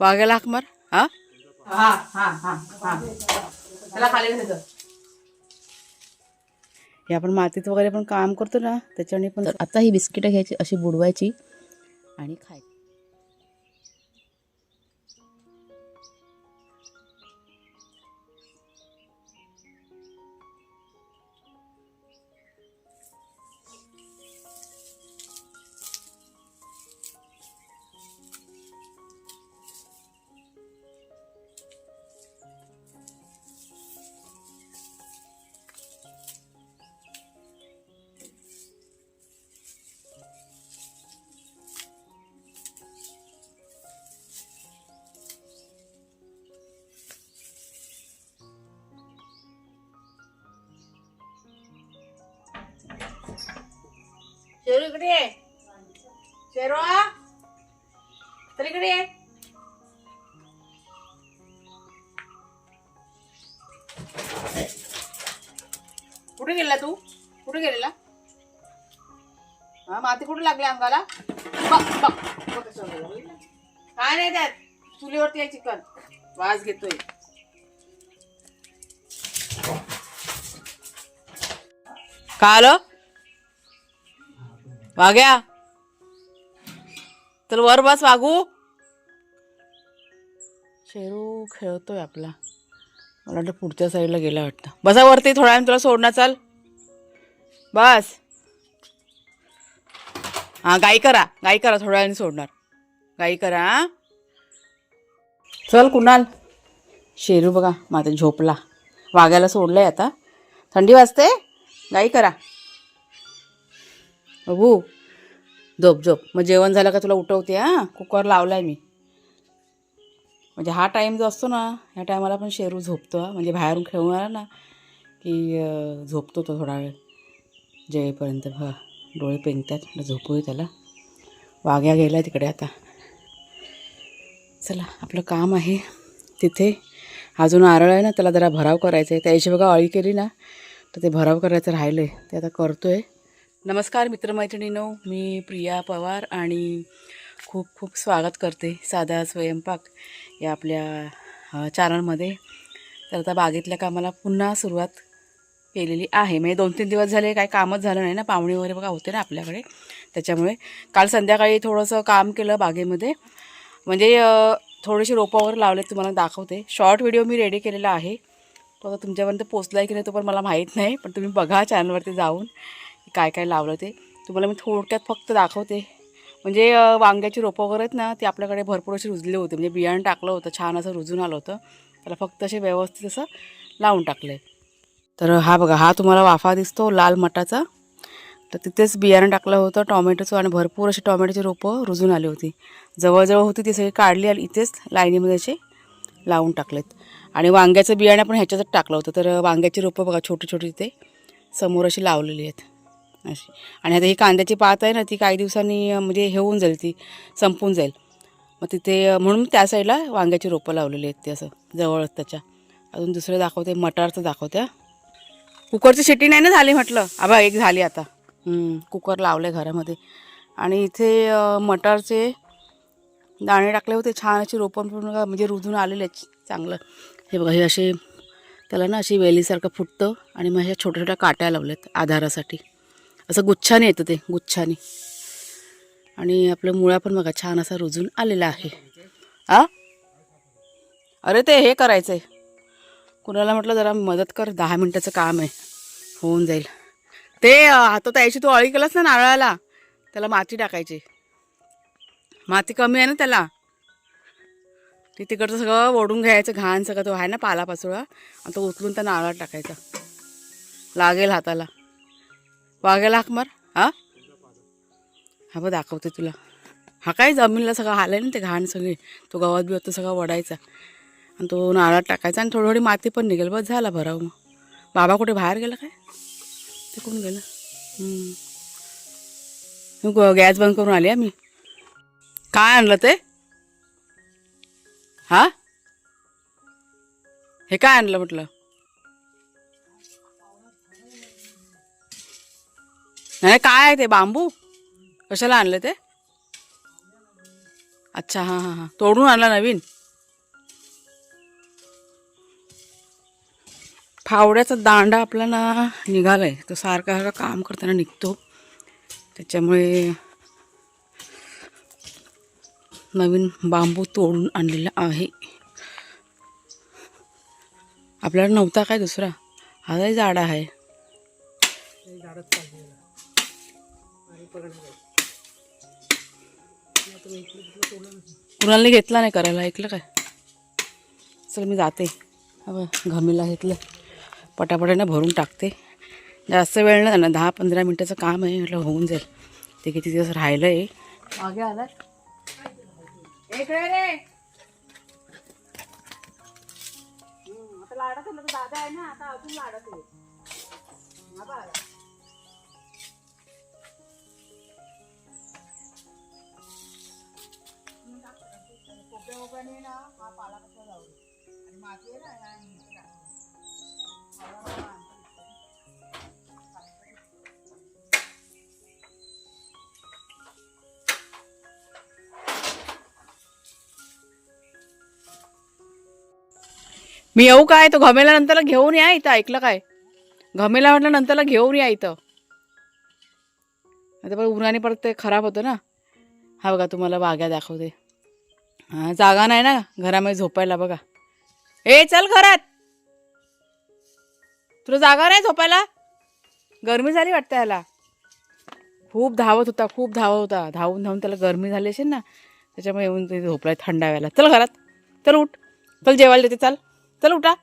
वाघ्याला हाक मार हा? हा हा हा हा. त्याला खाली घ्यायचं हे आपण मातीत वगैरे पण काम करतो ना त्याच्याने पण आता ही बिस्किटं घ्यायची अशी बुडवायची आणि खायची. कुठे गेला तू? कुठे गेलेला? हा माती कुठे लागली अंगाला? बघ बघ. काय नाही त्यात. चुलीवरती आहे चिकन. वास घेतोय. का आलं? वाघ्या तर वर बस वागू. शेरू खेळतोय आपला. मला वाटतं पुढच्या साईडला गेला वाटतं. बसा वरती थोडा वेळ तुला सोडणार चाल. बस. हां गाई करा. गाई करा थोड्या वेळाने सोडणार. गाई करा. चल कुणाल. शेरू बघा माझा झोपला. वागायला सोडलं आहे आता. थंडी वाजते? गाई करा. बघू. झोप झोप. मग जेवण झालं का तुला उठवते हां? कुकर लावलाय मी. म्हणजे हा टाईम जो असतो ना ह्या टायमाला पण शेरू झोपतो. म्हणजे बाहेरून खेळून आला ना की झोपतो तो थोडा वेळ. जेवेपर्यंत बघा डोळे पेंगतात म्हटलं झोपूया त्याला. वाघ्या गेला तिकडे आता. चला आपलं काम आहे तिथे. अजून नारळ आहे ना त्याला जरा भराव करायचं आहे. त्याची बघा अळी केली ना तर ते भराव करायचं राहिलं आहे ते आता करतो आहे नमस्कार मित्रमैत्रिणीनो. मी प्रिया पवार आणि खूप खूप स्वागत करते साधा स्वयंपाक. या आपल्या चॅनलमध्ये तर आता बागेतल्या कामाला पुन्हा सुरुवात केलेली आहे. म्हणजे दोन तीन दिवस झाले काही कामच झालं नाही ना. पाहुणे वगैरे बघा होते ना आपल्याकडे. त्याच्यामुळे काल संध्याकाळी थोडंसं काम केलं बागेमध्ये. म्हणजे थोडेसे रोपं वगैरे लावले तुम्हाला दाखवते. शॉर्ट व्हिडिओ मी रेडी केलेला आहे. तो आता तुमच्यापर्यंत पोचला आहे की नाही तो पण मला माहीत नाही. पण तुम्ही बघा चॅनलवरती जाऊन काय काय लावलं ते. तुम्हाला मी थोडक्यात फक्त दाखवते. म्हणजे वांग्याची रोपं वगैरे आहेत ना ती आपल्याकडे भरपूर अशी रुजले होते. म्हणजे बियाणं टाकलं होतं छान असं रुजून आलं होतं. त्याला फक्त असे व्यवस्थित असं लावून टाकलं. आहे तर हा बघा हा तुम्हाला वाफा दिसतो लाल मटाचा. तर तिथेच बियाणं टाकलं होतं टॉमॅटोचं आणि भरपूर अशी टॉमॅटोची रोपं रुजून आली होती. जवळजवळ होती ती सगळी काढली आणि इथेच लाईनीमध्ये असे लावून टाकलेत. आणि वांग्याचं बियाणं पण ह्याच्यातच टाकलं होतं. तर वांग्याची रोपं बघा छोटी छोटी तिथे समोर अशी लावलेली आहेत. अशी. आणि आता ही कांद्याची पात आहे ना ती काही दिवसांनी म्हणजे हे होऊन जाईल ती संपून जाईल. मग तिथे म्हणून त्या साईडला वांग्याची रोपं लावलेली आहेत ते असं जवळच त्याच्या. अजून दुसरं दाखवते मटारचं दाखवते कुकरची शिट्टी नाही ना झाली म्हटलं? आबा एक झाली आता. कुकर लावले घरामध्ये. आणि इथे मटारचे दाणे टाकले होते छान अशी रोपण पण म्हणजे रुजून आलेले आहेत चांगलं. हे बघा हे असे त्याला ना अशी वेलीसारखं फुटतं आणि मग ह्या छोट्या छोट्या काट्या लावल्यात आधारासाठी. असं गुच्छाने येतं ते गुच्छाने. आणि आपलं मुळा पण बघा छान असा रुजून आलेला आहे. आ? अरे ते हे करायचं आहे कुणाला म्हटलं जरा मदत कर दहा मिनटाचं काम आहे. होऊन जाईल. ते हातात आता त्याची तू अळी केलास ना नारळाला त्याला माती टाकायची. माती कमी आहे ना त्याला. ते तिकडचं सगळं ओढून घ्यायचं घाण सगळं तो आहे ना पालापाचोळा आणि तो उचलून त्या नारळात टाकायचा. लागेल हाताला. वाघायला हाक मार हा? हा बघ दाखवते तुला. हा काय जमिनीला सगळं हालाय ना ते घाण सगळे? तो गवत बिवत तो सगळा वडायचा. आणि तो नारळात टाकायचा आणि थोडी थोडी माती पण निघेल. बस झाला भराव मग. बाबा कुठे बाहेर गेला काय? ते कोण गेलं? ग- गॅस बंद करून आली आम्ही काय आणलं ते? हा? हे काय आणलं म्हटलं? नाही काय आहे ते? बांबू? कशाला आणलं ते? अच्छा हां हां हां. तोडून आणला नवीन. फावड्याचा दांडा आपला ना निघालाय. तो सारखा सारखा काम करताना निघतो. त्याच्यामुळे नवीन बांबू तोडून आणलेला आहे. आपल्याला नव्हता काय दुसरा? हाही झाड आहे. कुणाला घेतला नाही करायला ऐकलं काय? चल मी जाते. घमीला घेतलं. पटापटाने भरून टाकते. जास्त वेळ नाही ना दहा पंधरा मिनटाचं काम आहे म्हटलं होऊन जाईल. ते किती दिवस राहिलं आहे मागे आलाय लाडत आहे ना, दादा आहे ना आता अजून लाडत आहे ना हा पाला कसा जाऊ आणि माती आहे ना या इथे टाकली. मी येऊ काय? तो घमेला नंतरला घेऊन या इथं ऐकलं काय? घमेला म्हटलं नंतरला घेऊन या इथं. आता पण उन्हाने परत ते खराब होतं ना. हा बघा तुम्हाला बाग्या दाखवते. हा जागा नाही ना घरामध्ये झोपायला बघा. ए चल घरात. तुला जागा नाही झोपायला? गरमी झाली वाटतं याला. खूप धावत होता खूप धावत होता. धावून धावून त्याला गरमी झाली असेल ना त्याच्यामुळे येऊन ते झोपलाय थंडाव्याला चल घरात. चल उठ. चल जेवायला देते चल. चल उठा.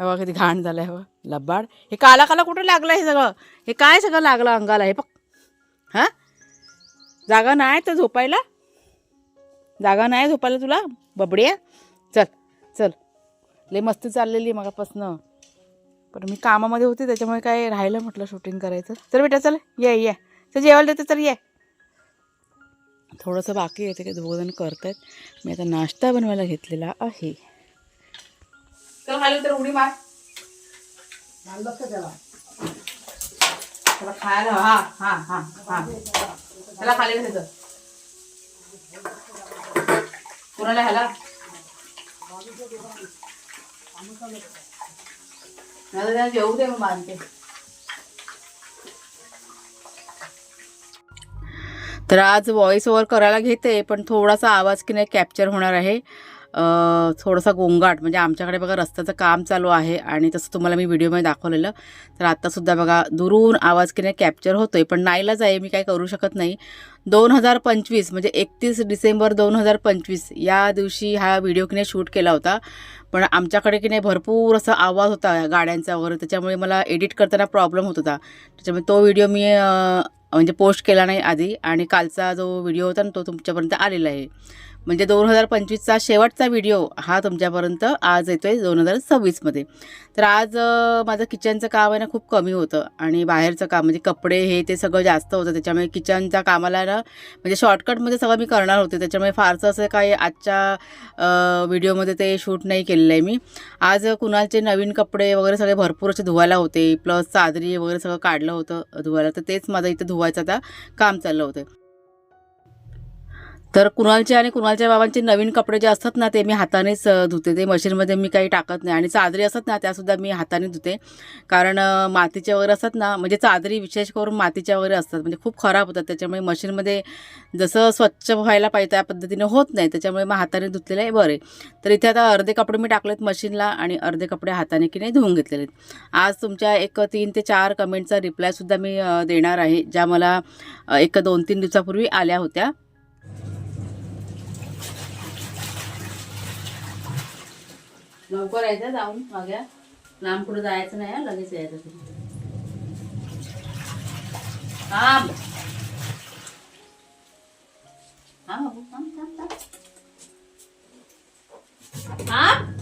हवा कधी घाण झालंय हवा लब्बाड हे काला काला कुठं लागलं हे सगळं? हे काय सगळं लागलं अंगाला? हे बघ. हां? जागा नाही तर झोपायला? जागा नाही झोपायला तुला? बबड्या? चल चल. लय मस्त चाललेली मगापासनं. पण मी कामामध्ये होते त्याच्यामुळे काय राहिलं म्हटलं शूटिंग करायचं. चल बेटा चल. ये ये. चल जेवायला देते तर ये. थोडंसं बाकी आहे ते काही दोघंजण करतायत. मी आता नाश्ता बनवायला घेतलेला आहे. चल खाली तर उडी मार. त्याला. त्याला खायला हा हा हा हा. त्याला खाली घ्यायचं कोणाला ह्याला? नाही जेवू दे मग बांधते तर आज व्हॉइस ओव्हर करायला घेते पण थोडासा आवाज की नाही कॅप्चर होणार आहे. थोडासा गोंगाट म्हणजे आमच्याकडे बघा रस्त्याचं काम चालू आहे आणि तसं तुम्हाला मी व्हिडिओमध्ये दाखवलेलं. तर आत्तासुद्धा बघा दुरून आवाज की नाही कॅप्चर होतोय पण नाईलाच आहे मी काय करू शकत नाही. दोन हजार पंचवीस म्हणजे एकतीस डिसेंबर दोन हजार पंचवीस या दिवशी हा व्हिडिओ की नाही शूट केला होता. पण आमच्याकडे की नाही भरपूर असा आवाज होता गाड्यांचा वगैरे त्याच्यामुळे मला एडिट करताना प्रॉब्लेम होत होता. त्याच्यामुळे तो व्हिडिओ मी म्हणजे पोस्ट केला नाही आधी. आणि कालचा जो व्हिडिओ होता ना तो तुमच्यापर्यंत आलेला आहे. म्हणजे दोन हजार पंचवीसचा शेवटचा व्हिडिओ हा तुमच्यापर्यंत आज येतो आहे दोन हजार सव्वीसमध्ये. तर आज माझं किचनचं काम आहे ना खूप कमी होतं आणि बाहेरचं काम म्हणजे कपडे हे ते सगळं जास्त होतं. त्याच्यामुळे किचनच्या कामाला ना म्हणजे शॉर्टकटमध्ये सगळं मी करणार होते. त्याच्यामुळे फारसं असं काही आजच्या व्हिडिओमध्ये ते शूट नाही केलेलं आहे मी. आज कुणालचे नवीन कपडे वगैरे सगळे भरपूर असे धुवायला होते. प्लस चादरी वगैरे सगळं काढलं होतं धुवायला. तर तेच माझं इथं धुवायचं आता काम चाललं होतं. तर कुणालचे आणि कुणालच्या बाबांचे नवीन कपडे जे असतात ना ते मी हातानेच धुते. ते मशीनमध्ये मी काही टाकत नाही आणि चादरी असतात ना त्यासुद्धा मी हाताने धुते. कारण मातीचे मातीच्या वगैरे असतात ना म्हणजे चादरी विशेष करून मातीच्या वगैरे असतात. म्हणजे खूप खराब होतात. त्याच्यामुळे मशीनमध्ये जसं स्वच्छ व्हायला पाहिजे त्या पद्धतीने होत नाही. त्याच्यामुळे मग हाताने धुतलेलं आहे बरे तर इथे आता अर्धे कपडे मी टाकलेत मशीनला आणि अर्धे कपडे हाताने की नाही धुवून घेतलेले आहेत. आज तुमच्या एक तीन ते चार कमेंटचा रिप्लायसुद्धा मी देणार आहे ज्या मला एक दोन तीन दिवसापूर्वी आल्या होत्या. लवकर यायचं जाऊन माग्या लांब पुढे जायचं नाही लगेच यायचं तुम्ही थांब. हा बाबू, थांब, थांब, थांब. थांब.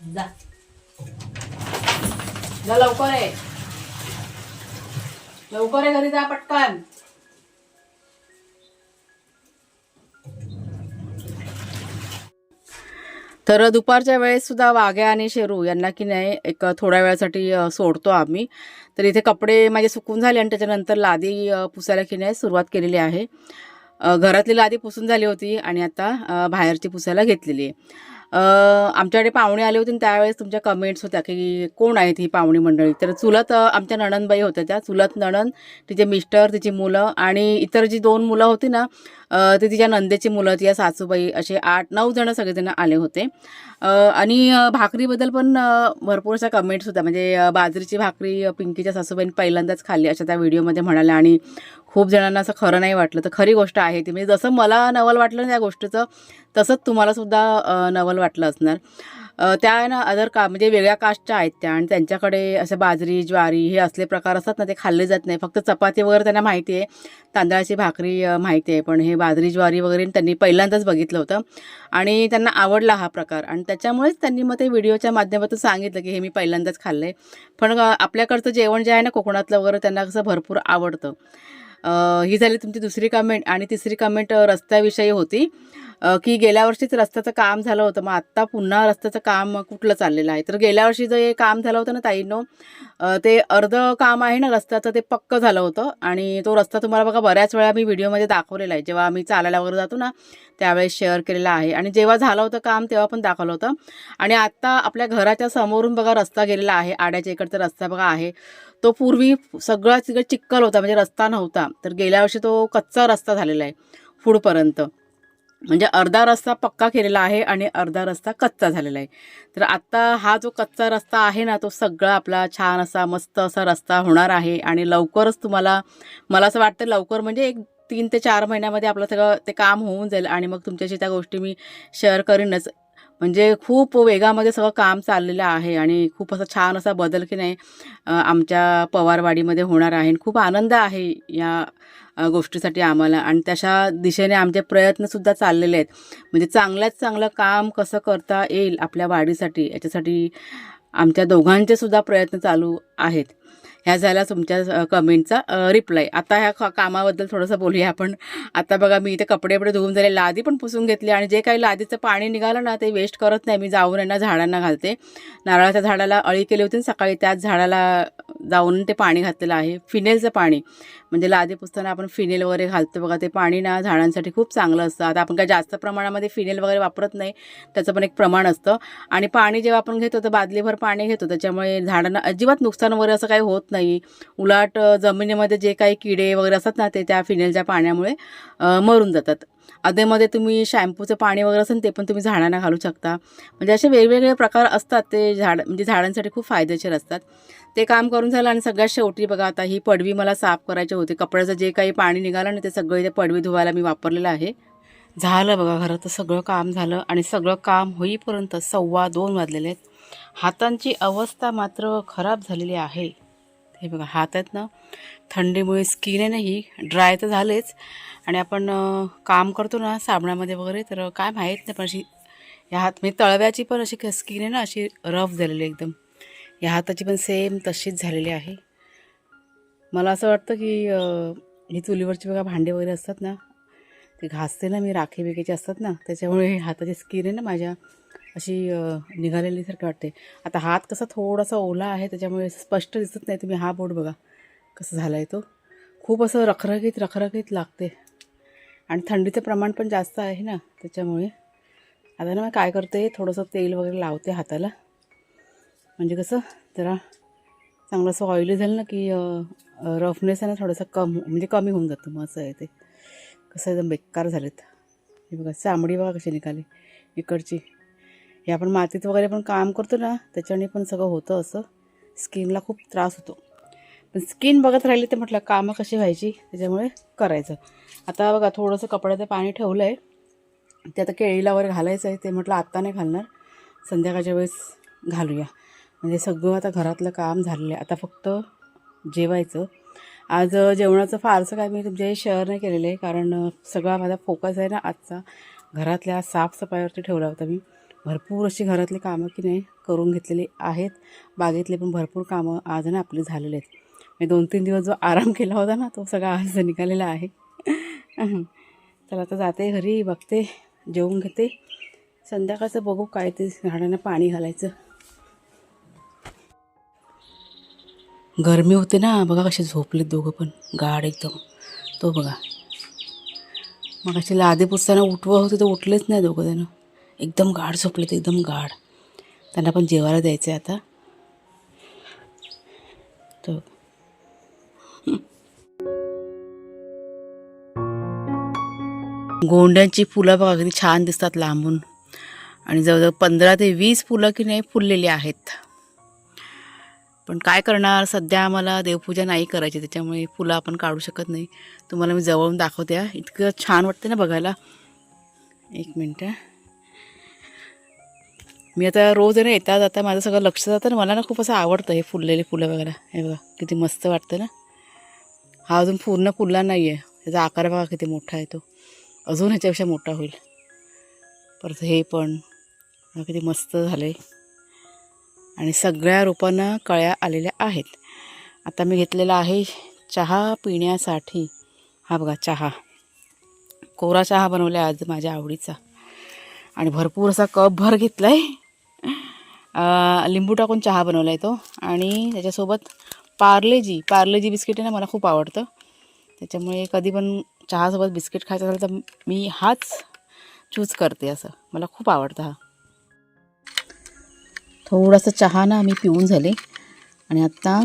जा. लवकर आहे लवकर आहे घरी जा पटकन. तर दुपारच्या वेळेस सुद्धा वाघ्या आणि शेरू यांना की नाही एक थोड्या वेळासाठी सोडतो आम्ही. तर इथे कपडे माझे सुकून झाले आणि त्याच्यानंतर लादी पुसायला की नाही सुरुवात केलेली आहे. घरातली लादी पुसून झाली होती आणि आता बाहेरची पुसायला घेतलेली आहे. आमच्याकडे पाहुणे आले होते आणि त्यावेळेस तुमच्या कमेंट्स होत्या की कोण आहेत ही पाहुणी मंडळी? तर चुलत आमच्या नणंदबाई होत्या त्या. चुलत नणंद तिचे मिस्टर तिची मुलं आणि इतर जी दोन मुलं होती ना ते तिच्या नंदेची मुलं तिच्या सासूबाई असे आठ नऊ जण सगळेजण आले होते. आणि भाकरीबद्दल पण भरपूर अशा कमेंट्स होत्या. म्हणजे बाजरीची भाकरी पिंकीच्या सासूबाईंनी पहिल्यांदाच खाल्ली अशा त्या व्हिडिओमध्ये म्हणाल्या. आणि खूप जणांना असं खरं नाही वाटलं. तर खरी गोष्ट आहे ती. म्हणजे जसं मला नवल वाटलं ना त्या गोष्टीचं तसंच तुम्हाला सुद्धा नवल वाटलं असणार. त्या ना अदर का म्हणजे वेगळ्या कास्टच्या आहेत त्या आणि त्यांच्याकडे असं बाजरी ज्वारी हे असले प्रकार असतात ना ते खाल्ले जात नाही फक्त चपाती वगैरे त्यांना माहिती आहे. तांदळाची भाकरी माहिती आहे. पण हे बाजरी ज्वारी वगैरे त्यांनी पहिल्यांदाच बघितलं होतं. आणि त्यांना आवडला हा प्रकार. आणि त्याच्यामुळेच त्यांनी मग ते व्हिडिओच्या माध्यमातून सांगितलं की हे मी पहिल्यांदाच खाल्लं. आहे पण आपल्याकडचं जेवण जे आहे ना कोकणातलं वगैरे त्यांना कसं भरपूर आवडतं. ही झाली तुमची दुसरी कमेंट आणि तिसरी कमेंट रस्त्याविषयी होती. की गेल्या वर्षीच रस्त्याचं काम झालं होतं. मग आत्ता पुन्हा रस्त्याचं काम कुठलं चाललेलं आहे? तर गेल्या वर्षी जे काम झालं होतं ना ताईंनो ते अर्ध काम आहे ना रस्त्याचं ते पक्क झालं होतं. आणि तो रस्ता तुम्हाला बघा बऱ्याच वेळा मी व्हिडिओमध्ये दाखवलेला आहे. जेव्हा आम्ही चालायला वगैरे जातो ना त्यावेळेस शेअर केलेला आहे. आणि जेव्हा झालं होतं काम तेव्हा पण दाखवलं होतं. आणि आत्ता आपल्या घराच्या समोरून बघा रस्ता गेलेला आहे. आड्याच्या इकडचा रस्ता बघा आहे. तो पूर्वी सगळा तिकडे चिक्कल होता म्हणजे रस्ता नव्हता. तर गेल्या वर्षी तो कच्चा रस्ता झालेला आहे पुढपर्यंत. म्हणजे अर्धा रस्ता पक्का केलेला आहे आणि अर्धा रस्ता कच्चा झालेला आहे. तर आत्ता हा जो कच्चा रस्ता आहे ना तो सगळा आपला छान असा मस्त असा रस्ता होणार आहे आणि लवकरच तुम्हाला मला असं वाटतं लवकर म्हणजे एक तीन ते चार महिन्यामध्ये आपलं सगळं ते काम होऊन जाईल आणि मग तुमच्याशी त्या गोष्टी मी शेअर करीनच. म्हणजे खूप वेगामध्ये सगळं काम चाललेलं आहे आणि खूप असा छान असा बदल की नाही आमच्या पवारवाडीमध्ये होणार आहे. आणि खूप आनंद आहे या गोष्टीसाठी आम्हाला आणि तशा दिशेने आमचे प्रयत्नसुद्धा चाललेले आहेत. म्हणजे चांगल्यात चांगलं काम कसं करता येईल आपल्या वाढीसाठी याच्यासाठी आमच्या दोघांचेसुद्धा प्रयत्न चालू आहेत. ह्या झाला तुमच्या कमेंटचा रिप्लाय आता ह्या कामाबद्दल थोडंसं बोलूया आपण. आता बघा मी इथे कपडे बिपडे धुवून झाले लादी पण पुसून घेतली आणि जे काही लादीचं पाणी निघालं ना ते वेस्ट करत नाही. मी जाऊन यांना झाडांना घालते. नारळाच्या झाडाला अळी केली होती ना सकाळी त्याच झाडाला जाऊन ते पाणी घातलेलं आहे. फिनेलचं पाणी. म्हणजे लादी पुसताना आपण फिनेल वगैरे घालतो बघा ते पाणी ना झाडांसाठी खूप चांगलं असतं. आता आपण काय जास्त प्रमाणामध्ये फिनेल वगैरे वापरत नाही त्याचं पण एक प्रमाण असतं. आणि पाणी जेव्हा आपण घेतो तर बादलीभर पाणी घेतो. त्याच्यामुळे झाडांना अजिबात नुकसान वगैरे असं काही होत नाही. उलाट जमिनीमध्ये जे काही किडे वगैरे असतात ना ते त्या फिनेलच्या पाण्यामुळे मरून जातात. अधेमध्ये तुम्ही शॅम्पूचं पाणी वगैरे असेल ते पण तुम्ही झाडांना घालू शकता. म्हणजे असे वेगवेगळे प्रकार असतात ते झाड म्हणजे झाडांसाठी खूप फायदेशीर असतात. ते काम करून झालं आणि सगळ्यात शेवटी बघा आता ही पडवी मला साफ करायची होती. कपड्याचं जे काही पाणी निघालं ना ते सगळं इथे पडवी धुवायला मी वापरलेलं आहे. झालं बघा घराचं सगळं काम झालं आणि सगळं काम होईपर्यंत सव्वा दोन वाजलेले आहेत. हातांची अवस्था मात्र खराब झालेली आहे. हे बघा हात आहेत ना. थंडीमुळे स्किन आहे ना ही. ड्राय तर झालेच. आणि आपण काम करतो ना साबणामध्ये वगैरे तर काय माहीत नाही पण अशी या हात म्हणजे तळव्याची पण अशी स्किन आहे ना अशी रफ झालेली आहे एकदम. या हाताची पण सेम तशीच झालेली आहे. मला असं वाटतं की ही चुलीवरची बघा भांडे वगैरे असतात ना ते घासते ना मी राखी बिकीचे असतात ना त्याच्यामुळे हाताची स्किन आहे ना माझ्या अशी निघालेली निघालेलीसारखी वाटते. आता हात कसा थोडासा ओला आहे त्याच्यामुळे स्पष्ट दिसत नाही. तुम्ही हा बोट बघा कसं झाला आहे तो. खूप असं रखरखीत रखरखीत लागते. आणि थंडीचं प्रमाण पण जास्त आहे ना त्याच्यामुळे. आता ना मी काय करते थोडंसं तेल वगैरे लावते हाताला. म्हणजे कसं जरा चांगलं असं ऑइली झालं ना की रफनेस आहे ना थोडंसं कम म्हणजे कमी होऊन जातं मग असं आहे ते. कसं एकदम बेकार झालेत. हे बघा चांबडी बघा कशी निघाली इकडची. हे आपण मातीत वगैरे पण काम करतो ना त्याच्याने पण सगळं होतं असं. स्किनला खूप त्रास होतो. पण स्किन बघत राहिली तर म्हटलं कामं कशी व्हायची? त्याच्यामुळे करायचं. आता बघा थोडंसं कपड्याचं पाणी ठेवलं आहे ते आता केळीला वगैरे घालायचं आहे ते म्हटलं आत्ता नाही घालणार. संध्याकाळच्या वेळेस घालूया. म्हणजे सगळं आता घरातलं काम झालेलं आहे. आता फक्त जेवायचं. आज जेवणाचं फारसं काय मी तुमच्याशी शेअर नाही केलेलं आहे कारण सगळा माझा फोकस आहे ना आजचा. घरातल्या साफसफाईवरती ठेवला होता मी. भरपूर अशी घरातली कामं की नाही करून घेतलेली आहेत. बागेतले पण भरपूर कामं आज ना आपली झालेले आहेत. मी दोन तीन दिवस जो आराम केला होता ना तो सगळा आज निघालेला आहे. चला आता जाते घरी बघते जेवून घेते. संध्याकाळचं बघू काय ते झाडांना पाणी घालायचं. गरमी होते ना बघा कसे झोपलेत दोघं पण. गाढ एकदम. तो बघा. मग अशी लादे पुसताना उठवं होते तर उठलेच नाही दोघं त्यानं एकदम गाढ झोपलेत एकदम गाढ. त्यांना पण जेवायला द्यायचं आहे आता. तो गोंड्यांची फुलं बघा किती छान दिसतात लांबून. आणि जवळजवळ पंधरा ते वीस फुलं की नाही फुललेली आहेत. पण काय करणार? सध्या आम्हाला देवपूजा नाही करायची त्याच्यामुळे फुलं आपण काढू शकत नाही. तुम्हाला मी जवळून दाखवते इतकं छान वाटतं ना बघायला. एक मिनटं मी आता रोज आहे ना येता जाता माझं सगळं लक्ष जातं ना मला ना खूप असं आवडतं हे फुललेले फुलं बघायला हे बघा किती मस्त वाटतं ना. हा अजून पूर्ण फुलला नाही आहे त्याचा आकार बघा किती मोठा आहे तो. अजून ह्याच्यापेक्षा मोठा होईल. परत हे पण किती मस्त झालं आहे आणि सगळ्या रोपांना कळ्या आलेल्या आहेत. आता मी घेतलेला आहे चहा पिण्यासाठी. हा बघा चहा. कोरा चहा बनवला आज माझ्या आवडीचा. आणि भरपूर असा कप भर घेतला आहे लिंबू टाकून चहा बनवला आहे तो. आणि त्याच्यासोबत पार्लेजी पार्लेजी बिस्किट आहे ना मला खूप आवडतं. त्याच्यामुळे कधी पण चहासोबत बिस्किट खायचं असेल तर मी हाच चूज करते असं. मला खूप आवडतं हा. थोडासा चहा ना आम्ही पिऊन झाले. आणि आत्ता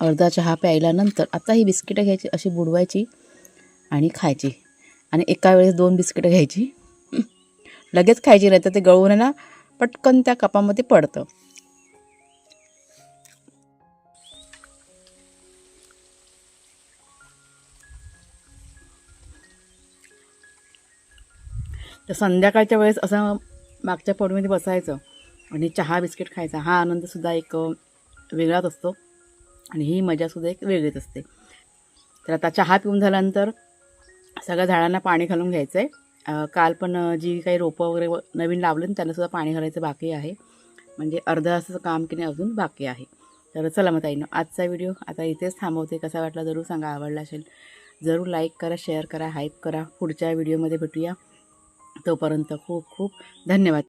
अर्धा चहा प्यायल्यानंतर आता ही बिस्किटं घ्यायची अशी बुडवायची आणि खायची. आणि एका वेळेस दोन बिस्किटं घ्यायची. लगेच खायची नाही तर ते गळून आहे ना पटकन त्या कपामध्ये पडतं. तर संध्याकाळच्या वेळेस असं मागच्या पोटमध्ये बसायचं. आणि चहा बिस्किट खायचा. हा आनंदसुद्धा एक वेगळाच असतो. आणि ही मजासुद्धा एक वेगळीच असते. तर आता चहा पिऊन झाल्यानंतर सगळ्या झाडांना पाणी घालून घ्यायचं आहे काल पण जी काही रोपं वगैरे नवीन लावली ना त्यांनासुद्धा पाणी घालायचं बाकी आहे. म्हणजे अर्धा तासाचं काम की नाही अजून बाकी आहे. तर चला मग ताईनं आजचा व्हिडिओ आता इथेच थांबवते. कसा वाटला जरूर सांगा आवडला असेल जरूर लाईक करा शेअर करा हाईप करा. पुढच्या व्हिडिओमध्ये भेटूया. तोपर्यंत खूप खूप धन्यवाद.